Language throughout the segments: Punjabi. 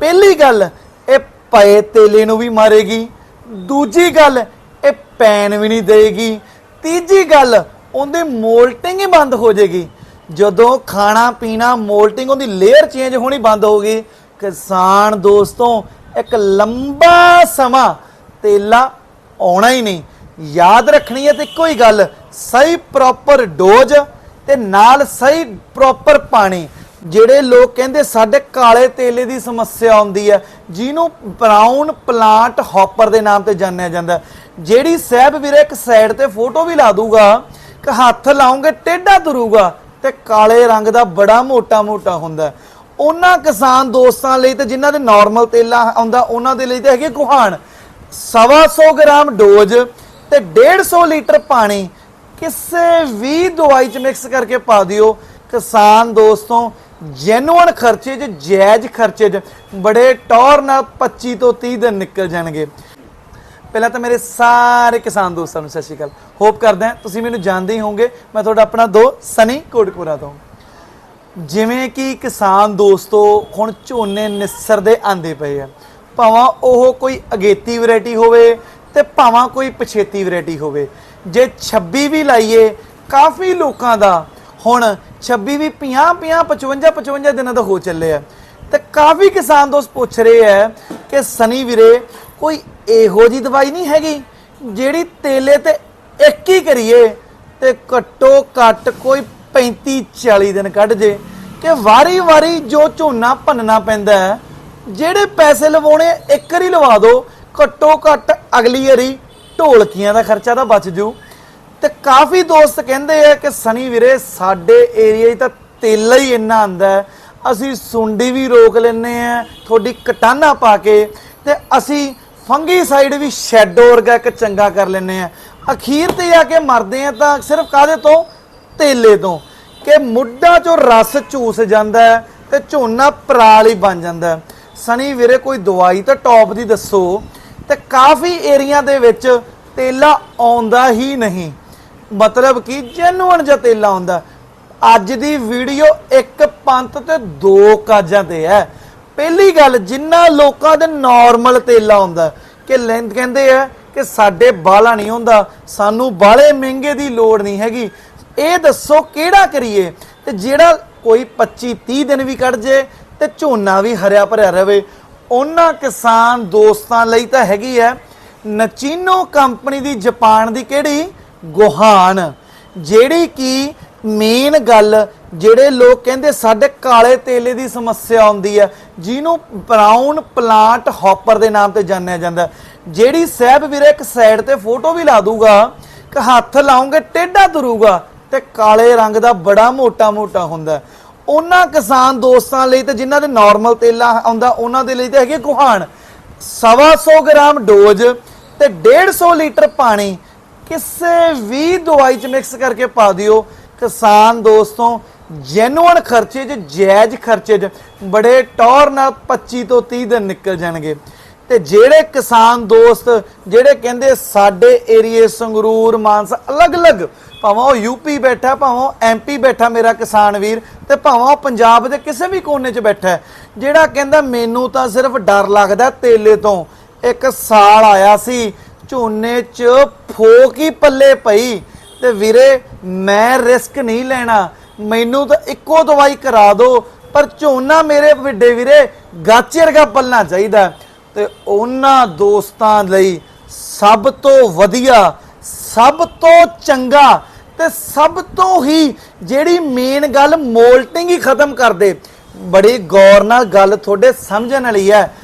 ਪਹਿਲੀ ਗੱਲ, ਇਹ ਪਏ ਤੇਲੇ ਨੂੰ ਵੀ ਮਾਰੇਗੀ। ਦੂਜੀ ਗੱਲ, ਇਹ ਪੈਨ ਵੀ ਨਹੀਂ ਦੇਗੀ ਤੀਜੀ ਗੱਲ, ਉਹਦੀ ਮੋਲਟਿੰਗ ਹੀ ਬੰਦ ਹੋ ਜਾਏਗੀ। ਜਦੋਂ ਖਾਣਾ ਪੀਣਾ ਮੋਲਟਿੰਗ ਉਹਦੀ ਲੇਅਰ ਚੇਂਜ ਹੋਣੀ ਬੰਦ ਹੋ ਗਈ ਕਿਸਾਨ ਦੋਸਤੋ, ਇੱਕ ਲੰਬਾ ਸਮਾਂ ਤੇਲਾ ਆਉਣਾ ਹੀ ਨਹੀਂ। ਯਾਦ ਰੱਖਣੀ ਹੈ ਤੇ ਇੱਕੋ ਹੀ ਗੱਲ, ਸਹੀ ਪ੍ਰੋਪਰ ਡੋਜ਼ ਤੇ ਨਾਲ ਸਹੀ ਪ੍ਰੋਪਰ ਪਾਣੀ। ਜਿਹੜੇ ਲੋਕ ਕਹਿੰਦੇ ਸਾਡੇ ਕਾਲੇ ਤੇਲੇ ਦੀ ਸਮੱਸਿਆ ਆਉਂਦੀ ਹੈ, ਜਿਹਨੂੰ ਬਰਾਊਨ ਪਲਾਂਟ ਹੌਪਰ ਦੇ ਨਾਮ ਤੇ ਜਾਣਿਆ ਜਾਂਦਾ ਜਿਹੜੀ ਸਹਿਬ ਵੀਰੇ ਇੱਕ ਸਾਈਡ ਤੇ ਫੋਟੋ ਵੀ ਲਾ ਦੂਗਾ ਕਿ ਹੱਥ ਲਾਉਂਗੇ, ਟੇਢਾ ਤੁਰੂਗਾ ਤੇ ਕਾਲੇ ਰੰਗ ਦਾ ਬੜਾ ਮੋਟਾ ਮੋਟਾ ਹੁੰਦਾ ਉਹਨਾਂ ਕਿਸਾਨ ਦੋਸਤਾਂ ਲਈ ਤੇ ਜਿਨ੍ਹਾਂ ਦੇ ਨਾਰਮਲ ਤੇਲਾ ਆਉਂਦਾ, ਉਹਨਾਂ ਦੇ ਲਈ ਤੇ ਹੈਗੇ ਗੁਹਾਨ ਸਵਾ ਸੌ ਗ੍ਰਾਮ ਡੋਜ਼ ਤੇ 150 ਲੀਟਰ ਪਾਣੀ ਕਿਸੇ ਵੀ ਦਵਾਈ ਚ ਮਿਕਸ ਕਰਕੇ ਪਾ ਦਿਓ। ਕਿਸਾਨ ਦੋਸਤੋ ਜੈਨੂਅਨ ਖਰਚੇ 'ਚ, ਜਾਇਜ਼ ਖਰਚੇ 'ਚ ਬੜੇ ਟੌਰ ਨਾਲ 25 ਤੋਂ 30 ਦਿਨ ਨਿਕਲ ਜਾਣਗੇ। ਪਹਿਲਾਂ ਤਾਂ ਮੇਰੇ ਸਾਰੇ ਕਿਸਾਨ ਦੋਸਤਾਂ ਨੂੰ ਸਤਿ ਸ਼੍ਰੀ ਅਕਾਲ। ਹੋਪ ਕਰਦਾ ਤੁਸੀਂ ਮੈਨੂੰ ਜਾਣਦੇ ਹੀ ਹੋਵੋਗੇ। ਮੈਂ ਤੁਹਾਡਾ ਆਪਣਾ ਦੋ ਸਨੀ ਕੋਟਕਪੂਰਾ ਤੋਂ। ਜਿਵੇਂ ਕਿ ਕਿਸਾਨ ਦੋਸਤੋ, ਹੁਣ ਝੋਨੇ ਨਿਸਰਦੇ ਆਂਦੇ ਪਏ ਆ। ਭਾਵਾਂ ਉਹ ਕੋਈ ਅਗੇਤੀ ਵੈਰਾਈਟੀ ਹੋਵੇ ਤੇ ਭਾਵਾਂ ਕੋਈ ਪਛੇਤੀ ਵੈਰਾਈਟੀ ਹੋਵੇ। ਜੇ 26 ਵੀ ਲਾਈਏ, ਕਾਫੀ ਲੋਕਾਂ ਦਾ ਹੁਣ 26 ਵੀ 50 50 55 55 ਦਿਨਾਂ ਦਾ ਹੋ ਚੱਲਿਆ ਆ। ਤੇ ਕਾਫੀ ਕਿਸਾਨ ਦੋਸਤ ਪੁੱਛ ਰਹੇ ਆ ਕਿ ਸਨੀ ਵੀਰੇ, ਕੋਈ ਇਹੋ ਜੀ ਦਵਾਈ ਨਹੀਂ ਹੈਗੀ ਜਿਹੜੀ ਤੇਲੇ ਤੇ ਇੱਕ ਹੀ ਕਰੀਏ ਤੇ ਘੱਟੋ ਘੱਟ ਕੋਈ 35 40 ਦਿਨ ਕੱਢ ਜੇ? ਕਿ ਵਾਰੀ-ਵਾਰੀ ਜੋ ਝੋਨਾ ਭੰਨਣਾ ਪੈਂਦਾ ਹੈ, ਜਿਹੜੇ ਪੈਸੇ ਲਵਾਉਣੇ ਇੱਕ ਵਾਰੀ ਲਵਾ ਦਿਓ ਘੱਟੋ ਘੱਟ ਅਗਲੀ ਵਾਰੀ ਢੋਲਕੀਆਂ ਦਾ ਖਰਚਾ ਤਾਂ ਬਚ ਜੂ। ਤੇ ਕਾਫੀ ਦੋਸਤ ਕਹਿੰਦੇ ਆ ਕਿ ਸਨੀ ਵੀਰੇ, ਸਾਡੇ ਏਰੀਆ 'ਚ ਤਾਂ ਤੇਲਾ ਹੀ ਇੰਨਾ ਆਂਦਾ ਅਸੀਂ ਸੁੰਡੀ ਵੀ ਰੋਕ ਲੈਨੇ ਆ, ਤੁਹਾਡੀ ਕਟਾਨਾ ਪਾ ਕੇ ਤੇ ਅਸੀਂ ਫੰਗੀ ਸਾਈਡ ਵੀ ਸ਼ੈਡੋ ਵਰਗਾ ਇੱਕ ਚੰਗਾ ਕਰ ਲੈਨੇ ਆ। ਅਖੀਰ ਤੇ ਆ ਕੇ ਮਰਦੇ ਆ ਤਾਂ ਸਿਰਫ ਕਾਦੇ ਤੋਂ? ਤੇਲੇ ਤੋਂ। ਕਿ ਮੁੱਢਾ ਚੋਂ ਰਸ ਚੂਸ ਜਾਂਦਾ ਹੈ ਤੇ ਝੋਨਾ ਪਰਾਲ ਹੀ ਬਣ ਜਾਂਦਾ ਹੈ। ਸਨੀ ਵੀਰੇ, ਕੋਈ ਦਵਾਈ ਤਾਂ ਟੌਪ ਦੀ ਦੱਸੋ। ਤੇ ਕਾਫੀ ਏਰੀਆ ਦੇ ਵਿੱਚ ਤੇਲਾ ਆਉਂਦਾ ਹੀ ਨਹੀਂ। ਮਤਲਬ ਕਿ ਜੈਨੂਅਨ ਜਿਹਾ ਤੇਲਾ ਆਉਂਦਾ ਅੱਜ ਦੀ ਵੀਡੀਓ ਇੱਕ ਪੰਥ ਤੇ ਦੋ ਕਾਜਾਂ ਤੇ ਹੈ। ਪਹਿਲੀ ਗੱਲ, ਜਿੰਨਾ ਲੋਕਾਂ ਦੇ ਨਾਰਮਲ ਤੇਲਾ ਹੁੰਦਾ, ਕਿ ਲੈਂਦ ਕਹਿੰਦੇ ਆ ਕਿ ਸਾਡੇ ਬਾਲਾ ਨਹੀਂ ਹੁੰਦਾ, ਸਾਨੂੰ ਬਾਲੇ ਮਹਿੰਗੇ ਦੀ ਲੋੜ ਨਹੀਂ ਹੈਗੀ। ਇਹ ਦੱਸੋ ਕਿਹੜਾ ਕਰੀਏ? ਤੇ ਜਿਹੜਾ ਕੋਈ 25 30 ਦਿਨ ਵੀ ਕੱਢ ਜੇ ਤੇ ਝੋਨਾ ਵੀ ਹਰਿਆ ਭਰਿਆ ਰਵੇ, ਉਹਨਾਂ ਕਿਸਾਨ ਦੋਸਤਾਂ ਲਈ ਤਾਂ ਹੈਗੀ ਹੈ। ਨਚੀਨੋ ਕੰਪਨੀ ਦੀ ਜਾਪਾਨ ਦੀ ਕਿਹੜੀ? ਗੁਹਾਨ। ਜਿਹੜੀ ਕਿ ਮੇਨ ਗੱਲ, ਜਿਹੜੇ ਲੋਕ ਕਹਿੰਦੇ ਸਾਡੇ ਕਾਲੇ ਤੇਲੇ ਦੀ ਸਮੱਸਿਆ ਆਉਂਦੀ ਹੈ, ਜਿਹਨੂੰ ਬਰਾਊਨ ਪਲਾਂਟ ਹੌਪਰ ਦੇ ਨਾਮ ਤੇ ਜਾਣਿਆ ਜਾਂਦਾ। ਜਿਹੜੀ ਸਹਿਬ ਵੀਰੇ ਇੱਕ ਸਾਈਡ ਤੇ ਫੋਟੋ ਵੀ ਲਾ ਦੂਗਾ ਕਿ ਹੱਥ ਲਾਉਂਗੇ, ਟੇਢਾ ਤੁਰੂਗਾ ਤੇ ਕਾਲੇ ਰੰਗ ਦਾ ਬੜਾ ਮੋਟਾ ਮੋਟਾ ਹੁੰਦਾ ਉਹਨਾਂ ਕਿਸਾਨ ਦੋਸਤਾਂ ਲਈ ਤੇ ਜਿਨ੍ਹਾਂ ਦੇ ਨਾਰਮਲ ਤੇਲਾ ਆਉਂਦਾ, ਉਹਨਾਂ ਦੇ ਲਈ ਤੇ ਹੈਗੇ ਗੁਹਾਨ। ਸਵਾ ਸੌ ਗ੍ਰਾਮ ਡੋਜ਼ ਤੇ 150 ਲੀਟਰ ਪਾਣੀ ਕਿਸੇ ਵੀ ਦਵਾਈ ਚ ਮਿਕਸ ਕਰਕੇ ਪਾ ਦਿਓ। ਕਿਸਾਨ ਦੋਸਤੋ ਜੈਨੂਅਨ ਖਰਚੇ 'ਚ, ਜਾਇਜ਼ ਖਰਚੇ 'ਚ ਬੜੇ ਟੌਰ ਨਾਲ 25 ਤੋਂ 30 ਦਿਨ ਨਿਕਲ ਜਾਣਗੇ। ਤੇ ਜਿਹੜੇ ਕਿਸਾਨ ਦੋਸਤ, ਜਿਹੜੇ ਕਹਿੰਦੇ ਸਾਡੇ ਏਰੀਏ ਸੰਗਰੂਰ, ਮਾਨਸਾ, ਅਲੱਗ-ਅਲੱਗ, ਭਾਵੇਂ ਉਹ ਯੂਪੀ ਬੈਠਾ, ਭਾਵੇਂ ਉਹ ਐਮਪੀ ਬੈਠਾ ਮੇਰਾ ਕਿਸਾਨ ਵੀਰ, ਤੇ ਭਾਵੇਂ ਉਹ ਪੰਜਾਬ ਦੇ ਕਿਸੇ ਵੀ ਕੋਨੇ 'ਚ ਬੈਠਾ ਜਿਹੜਾ ਕਹਿੰਦਾ ਮੈਨੂੰ ਤਾਂ ਸਿਰਫ ਡਰ ਲੱਗਦਾ ਤੇਲੇ ਤੋਂ। ਇੱਕ ਸਾਲ ਆਇਆ ਸੀ ਝੋਨੇ 'ਚ ਫੋਕ ਹੀ ਪੱਲੇ ਪਈ। ਤੇ ਵੀਰੇ, ਮੈਂ ਰਿਸਕ ਨਹੀਂ ਲੈਣਾ। ਮੈਨੂੰ ਤਾਂ ਇੱਕੋ ਦਵਾਈ ਕਰਾ ਦਿਓ ਪਰ ਝੋਨਾ ਮੇਰੇ ਵੱਡੇ ਵੀਰੇ, ਗਾਚੇ ਵਰਗਾ ਪੱਲਣਾ ਚਾਹੀਦਾ। ਹੈ। ਤੇ ਉਹਨਾਂ ਦੋਸਤਾਂ ਲਈ ਸਭ ਤੋਂ ਵਧੀਆ, ਸਭ ਤੋਂ ਚੰਗਾ ਤੇ ਸਭ ਤੋਂ ਹੀ ਜਿਹੜੀ ਮੇਨ ਗੱਲ ਮੋਲਟਿੰਗ ਹੀ ਖਤਮ ਕਰ ਦੇ। ਬੜੀ ਗੌਰ ਨਾਲ ਗੱਲ ਤੁਹਾਡੇ ਸਮਝਣ ਵਾਲੀ ਹੈ।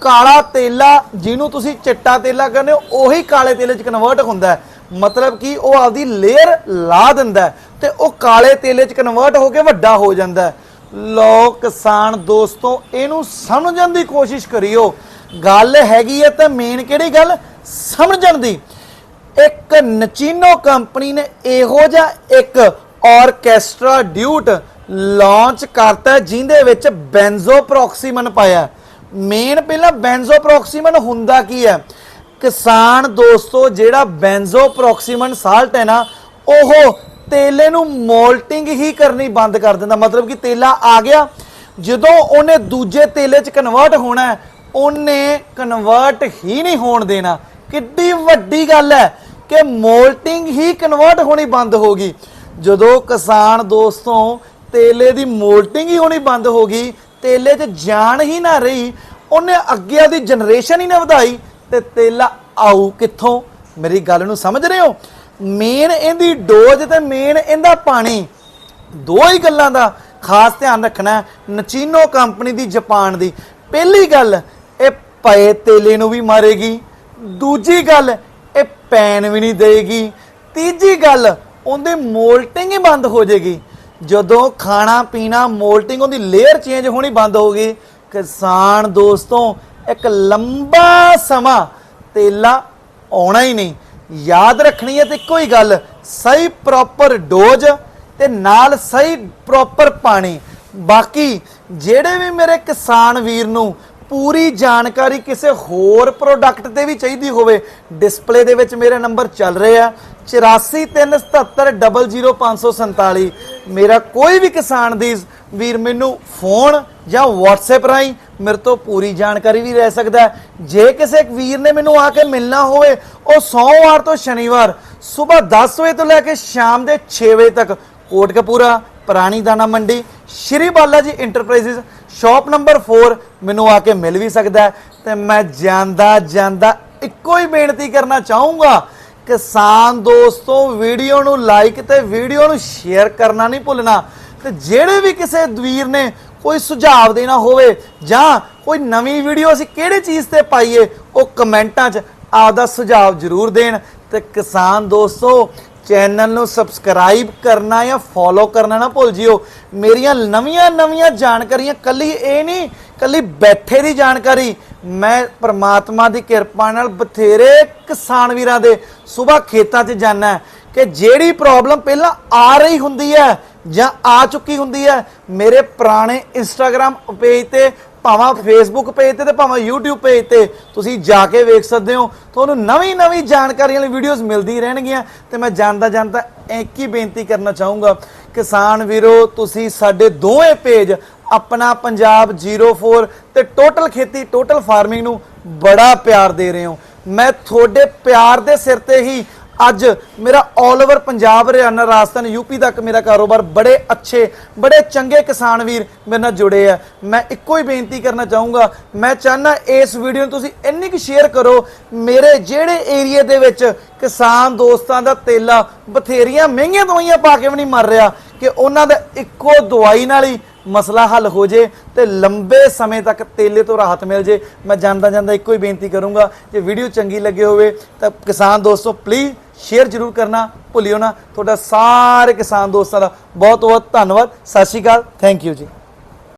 ਕਾਲਾ ਤੇਲਾ ਜਿਹਨੂੰ ਤੁਸੀਂ ਚਿੱਟਾ ਤੇਲਾ ਕਹਿੰਦੇ ਹੋ, ਉਹੀ ਕਾਲੇ ਤੇਲੇ ਚ ਕਨਵਰਟ ਹੁੰਦਾ ਹੈ। ਮਤਲਬ ਕਿ ਉਹ ਆਪਦੀ ਲੇਅਰ ਲਾ ਦਿੰਦਾ ਹੈ ਤੇ ਉਹ ਕਾਲੇ ਤੇਲੇ ਚ ਕਨਵਰਟ ਹੋ ਕੇ ਵੱਡਾ ਹੋ ਜਾਂਦਾ ਹੈ। ਲੋ ਕਿਸਾਨ ਦੋਸਤੋ, ਇਹਨੂੰ ਸਮਝਣ ਦੀ ਕੋਸ਼ਿਸ਼ ਕਰਿਓ। ਗੱਲ ਹੈਗੀ ਹੈ ਤਾਂ ਮੇਨ ਕਿਹੜੀ ਗੱਲ? ਸਮਝਣ ਦੀ। ਇੱਕ ਨਚੀਨੋ ਕੰਪਨੀ ਨੇ ਇਹੋ ਜਿਹਾ ਇੱਕ ਆਰਕੈਸਟਰਾ ਡਿਊਟ ਲਾਂਚ ਕਰਤਾ ਜਿੰਦੇ ਵਿੱਚ ਬੈਂਜ਼ੋਪ੍ਰੋਕਸੀਮਨ ਪਾਇਆ ਮੇਨ ਪਹਿਲਾਂ ਬੈਂਜ਼ੋਪ੍ਰੋਕਸੀਮਨ ਹੁੰਦਾ ਕੀ ਹੈ? ਕਿਸਾਨ ਦੋਸਤੋ, ਜਿਹੜਾ ਬੈਂਜ਼ੋਪ੍ਰੋਕਸੀਮਨ ਸਾਲਟ ਹੈ ਨਾ, ਉਹ ਤੇਲੇ ਨੂੰ ਮੋਲਟਿੰਗ ਹੀ ਕਰਨੀ ਬੰਦ ਕਰ ਦਿੰਦਾ। ਮਤਲਬ ਕਿ ਤੇਲਾ ਆ ਗਿਆ। ਜਦੋਂ ਉਹਨੇ ਦੂਜੇ ਤੇਲੇ 'ਚ ਕਨਵਰਟ ਹੋਣਾ ਉਹਨੇ ਕਨਵਰਟ ਹੀ ਨਹੀਂ ਹੋਣ ਦੇਣਾ। ਕਿੱਡੀ ਵੱਡੀ ਗੱਲ ਹੈ ਕਿ ਮੋਲਟਿੰਗ ਹੀ ਕਨਵਰਟ ਹੋਣੀ ਬੰਦ ਹੋ ਗਈ। ਜਦੋਂ ਕਿਸਾਨ ਦੋਸਤੋਂ, ਤੇਲੇ ਦੀ ਮੋਲਟਿੰਗ ਹੀ ਹੋਣੀ ਬੰਦ ਹੋ ਗਈ ਤੇਲੇ 'ਚ ਜਾਨ ਹੀ ਨਾ ਰਹੀ, ਉਹਨੇ ਅੱਗੇ ਦੀ ਜਨਰੇਸ਼ਨ ਹੀ ਨਾ ਵਧਾਈ ਤੇ ਤੇਲਾ ਆਊ ਕਿੱਥੋਂ? ਮੇਰੀ ਗੱਲ ਨੂੰ ਸਮਝ ਰਹੇ ਹੋ? ਮੇਨ ਇਹਦੀ ਡੋਜ਼ ਤੇ ਮੇਨ ਇਹਦਾ ਪਾਣੀ। ਦੋ ਹੀ ਗੱਲਾਂ ਦਾ ਖਾਸ ਧਿਆਨ ਰੱਖਣਾ ਨਚੀਨੋ ਕੰਪਨੀ ਦੀ, ਜਾਪਾਨ ਦੀ। ਪਹਿਲੀ ਗੱਲ, ਇਹ ਪਏ ਤੇਲੇ ਨੂੰ ਵੀ ਮਾਰੇਗੀ। ਦੂਜੀ ਗੱਲ, ਇਹ ਪੈਨ ਵੀ ਨਹੀਂ ਦੇਗੀ ਤੀਜੀ ਗੱਲ, ਉਹਦੀ ਮੋਲਟਿੰਗ ਹੀ ਬੰਦ ਹੋ ਜਾਏਗੀ। ਜਦੋਂ ਖਾਣਾ ਪੀਣਾ ਮੋਲਟਿੰਗ ਉਹਦੀ ਲੇਅਰ ਚੇਂਜ ਹੋਣੀ ਬੰਦ ਹੋ ਗਈ। ਕਿਸਾਨ ਦੋਸਤੋਂ, ਇੱਕ ਲੰਬਾ ਸਮਾਂ ਤੇਲਾ ਆਉਣਾ ਹੀ ਨਹੀਂ। ਯਾਦ ਰੱਖਣੀ ਹੈ ਤੇ ਇੱਕੋ ਹੀ ਗੱਲ, ਸਹੀ ਪ੍ਰੋਪਰ ਡੋਜ਼ ਤੇ ਨਾਲ ਸਹੀ ਪ੍ਰੋਪਰ ਪਾਣੀ। ਬਾਕੀ ਜਿਹੜੇ ਵੀ ਮੇਰੇ ਕਿਸਾਨ ਵੀਰ ਨੂੰ ਪੂਰੀ ਜਾਣਕਾਰੀ ਕਿਸੇ ਹੋਰ ਪ੍ਰੋਡਕਟ ਤੇ ਵੀ ਚਾਹੀਦੀ ਹੋਵੇ ਡਿਸਪਲੇ ਦੇ ਵਿੱਚ ਮੇਰੇ ਨੰਬਰ ਚੱਲ ਰਹੇ ਆ। 8437700547 ਮੇਰਾ ਕੋਈ ਵੀ ਕਿਸਾਨ ਦੀ ਵੀਰ ਮੈਨੂੰ ਫੋਨ ਜਾਂ WhatsApp ਰਾਹੀਂ ਮੇਰੇ ਤੋਂ ਪੂਰੀ ਜਾਣਕਾਰੀ ਵੀ ਲੈ ਸਕਦਾ ਜੇ ਕਿਸੇ ਵੀਰ ਨੇ ਮੈਨੂੰ ਆ ਕੇ ਮਿਲਣਾ ਹੋਵੇ, ਉਹ ਸੋਮਵਾਰ ਤੋਂ ਸ਼ਨੀਵਾਰ ਸਵੇਰ 10 ਵਜੇ ਤੋਂ ਲੈ ਕੇ ਸ਼ਾਮ ਦੇ 6 ਵਜੇ ਤੱਕ ਕੋਟਕਪੂਰਾ, ਪੁਰਾਣੀ ਦਾਣਾ ਮੰਡੀ, ਸ਼੍ਰੀ Bala ji enterprises shop number 4 ਮੈਨੂੰ ਆ ਕੇ ਮਿਲ ਵੀ ਸਕਦਾ ਹੈ। ਤੇ ਮੈਂ ਜਾਂਦਾ ਜਾਂਦਾ ਇੱਕੋ ਹੀ ਬੇਨਤੀ ਕਰਨਾ ਚਾਹੂੰਗਾ ਕਿਸਾਨ ਦੋਸਤੋ, ਵੀਡੀਓ ਨੂੰ ਲਾਈਕ ਤੇ ਵੀਡੀਓ ਨੂੰ ਸ਼ੇਅਰ ਕਰਨਾ ਨਹੀਂ ਭੁੱਲਣਾ। ਤੇ ਜਿਹੜੇ ਵੀ ਕਿਸੇ ਵੀਰ ਨੇ ਕੋਈ ਸੁਝਾਅ ਦੇਣਾ ਹੋਵੇ ਜਾਂ ਕੋਈ ਨਵੀਂ ਵੀਡੀਓ ਅਸੀਂ ਕਿਹੜੇ ਚੀਜ਼ ਤੇ ਪਾਈਏ, ਉਹ ਕਮੈਂਟਾਂ 'ਚ ਆਪਦਾ ਸੁਝਾਅ ਜ਼ਰੂਰ ਦੇਣ। ਤੇ ਕਿਸਾਨ ਦੋਸਤੋ, ਚੈਨਲ ਨੂੰ ਸਬਸਕ੍ਰਾਈਬ ਕਰਨਾ ਜਾਂ ਫੋਲੋ ਕਰਨਾ ਨਾ ਭੁੱਲ ਜਿਓ। ਮੇਰੀਆਂ ਨਵੀਆਂ ਨਵੀਆਂ ਜਾਣਕਾਰੀਆਂ, ਕੱਲੀ ਇਹ ਨਹੀਂ, ਕੱਲੀ ਬੈਠੇ ਦੀ ਜਾਣਕਾਰੀ ਮੈਂ ਪ੍ਰਮਾਤਮਾ ਦੀ ਕਿਰਪਾ ਨਾਲ ਬਥੇਰੇ ਕਿਸਾਨ ਵੀਰਾਂ ਦੇ ਸਵੇਰ ਖੇਤਾਂ 'ਚ ਜਾਣਾ ਕਿ ਜਿਹੜੀ ਪ੍ਰੋਬਲਮ ਪਹਿਲਾਂ ਆ ਰਹੀ ਹੁੰਦੀ ਹੈ ਜਾਂ ਆ ਚੁੱਕੀ ਹੁੰਦੀ ਹੈ, ਮੇਰੇ ਪੁਰਾਣੇ ਇੰਸਟਾਗ੍ਰam ਪੇਜ ਤੇ, ਭਾਵੇਂ ਫੇਸਬੁੱਕ ਪੇਜ ਤੇ ਤੇ ਭਾਵੇਂ YouTube ਪੇਜ ਤੇ ਤੁਸੀਂ ਜਾ ਕੇ ਵੇਖ ਸਕਦੇ ਹੋ। ਤੁਹਾਨੂੰ ਨਵੀਂ ਨਵੀਂ ਜਾਣਕਾਰੀ ਵਾਲੀ ਵੀਡੀਓਜ਼ ਮਿਲਦੀ ਰਹਿਣਗੀਆਂ ਤੇ ਮੈਂ ਜਾਣਦਾ ਜਾਣਦਾ ਇੱਕ ਹੀ ਬੇਨਤੀ ਕਰਨਾ ਚਾਹੂੰਗਾ ਕਿਸਾਨ ਵੀਰੋ, ਤੁਸੀਂ ਸਾਡੇ ਦੋਵੇਂ ਪੇਜ ਆਪਣਾ ਪੰਜਾਬ 04 ਤੇ ਟੋਟਲ ਖੇਤੀ, ਟੋਟਲ ਫਾਰਮਿੰਗ ਨੂੰ ਬੜਾ ਪਿਆਰ ਦੇ ਰਹੇ ਹੋ। ਮੈਂ ਤੁਹਾਡੇ ਪਿਆਰ ਦੇ ਸਿਰ ਤੇ ਹੀ ਅੱਜ ਮੇਰਾ 올 ਓਵਰ ਪੰਜਾਬ, ਹਰਿਆਣਾ, ਰਾਜਸਥਾਨ ਯੂਪੀ ਤੱਕ ਮੇਰਾ ਕਾਰੋਬਾਰ ਬੜੇ ਅੱਛੇ, ਬੜੇ ਚੰਗੇ ਕਿਸਾਨ ਵੀਰ ਮੇਰੇ ਨਾਲ ਜੁੜੇ ਆ। ਮੈਂ ਇੱਕੋ ਹੀ ਬੇਨਤੀ ਕਰਨਾ ਚਾਹੂੰਗਾ, ਮੈਂ ਚਾਹਨਾ ਇਸ ਵੀਡੀਓ ਨੂੰ ਤੁਸੀਂ ਇੰਨੀ ਕੁ ਸ਼ੇਅਰ ਕਰੋ, ਮੇਰੇ ਜਿਹੜੇ ਏਰੀਆ ਦੇ ਵਿੱਚ ਕਿਸਾਨ ਦੋਸਤਾਂ ਦਾ ਤੇਲਾ ਬਥੇਰੀਆਂ ਮਹਿੰਗੀਆਂ ਦਵਾਈਆਂ ਪਾ ਕੇ ਵੀ ਨਹੀਂ ਮਰ ਰਿਹਾ ਕਿ ਉਹਨਾਂ ਦਾ ਇੱਕੋ ਦਵਾਈ ਨਾਲ ਹੀ ਮਸਲਾ ਹੱਲ ਹੋ ਜੇ ਤੇ ਲੰਬੇ ਸਮੇਂ ਤੱਕ ਤੇਲੇ ਤੋਂ ਰਾਹਤ ਮਿਲ ਜੇ। ਮੈਂ ਜਾਂਦਾ ਜਾਂਦਾ ਇੱਕੋ ਹੀ ਬੇਨਤੀ ਕਰੂੰਗਾ, ਜੇ ਵੀਡੀਓ ਚੰਗੀ ਲੱਗੇ ਹੋਵੇ ਤਾਂ ਕਿਸਾਨ ਦੋਸਤੋ ਪਲੀਜ਼ ਸ਼ੇਅਰ ਜ਼ਰੂਰ ਕਰਨਾ, ਭੁੱਲਿਓ ਨਾ। ਤੁਹਾਡਾ ਸਾਰੇ ਕਿਸਾਨ ਦੋਸਤਾਂ ਦਾ ਬਹੁਤ ਬਹੁਤ ਧੰਨਵਾਦ। ਸਤਿ ਸ਼੍ਰੀ ਅਕਾਲ। ਥੈਂਕ ਯੂ ਜੀ।